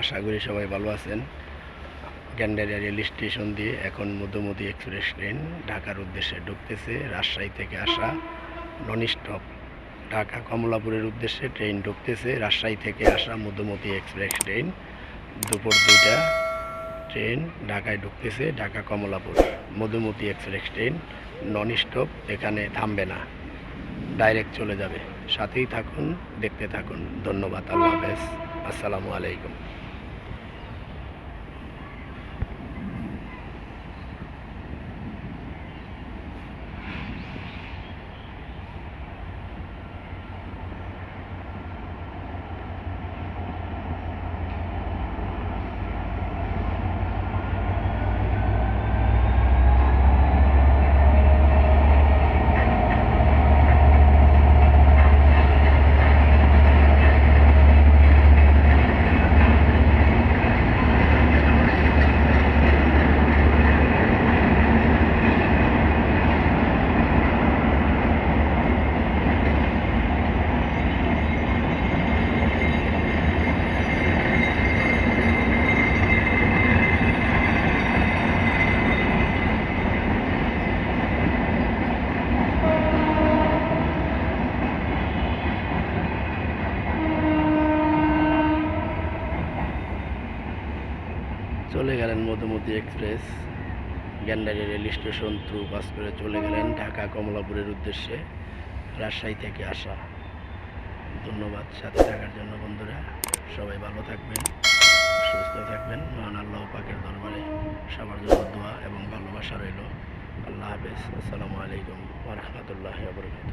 আশা করি সবাই ভালো আছেন। গ্যান্ডারিয়া রেল স্টেশন দিয়ে এখন মধুমতি এক্সপ্রেস ট্রেন ঢাকার উদ্দেশ্যে ঢুকতেছে। রাজশাহী থেকে আসা নন স্টপ ঢাকা কমলাপুরের উদ্দেশ্যে ট্রেন ঢুকতেছে। রাজশাহী থেকে আসা মধুমতি এক্সপ্রেস ট্রেন দুপুর দুইটা ট্রেন ঢাকায় ঢুকতেছে, Dhaka Kamalapur. Madhumati express train non stop এখানে থামবে না। ডাইরেক্ট চলে যাবে। সাথেই থাকুন দেখতে থাকুন। ধন্যবাদ আল্লাহ হাফেজ। আসসালামু আলাইকুম। চলে গেলেন Madhumati express. Gandaria rail station through pass করে চলে গেলেন ঢাকা কমলাপুরের উদ্দেশ্যে রাজশাহী থেকে আসা। ধন্যবাদ সাথে থাকার জন্য বন্ধুরা। সবাই ভালো থাকবেন, সুস্থ থাকবেন। মহান আল্লাহ পাকের দরবারে সবার জন্য দোয়া এবং ভালোবাসা রইল। আল্লাহ হাফেজ। আসসালামু আলাইকুম ওরহমতুল্লাহ বরকাত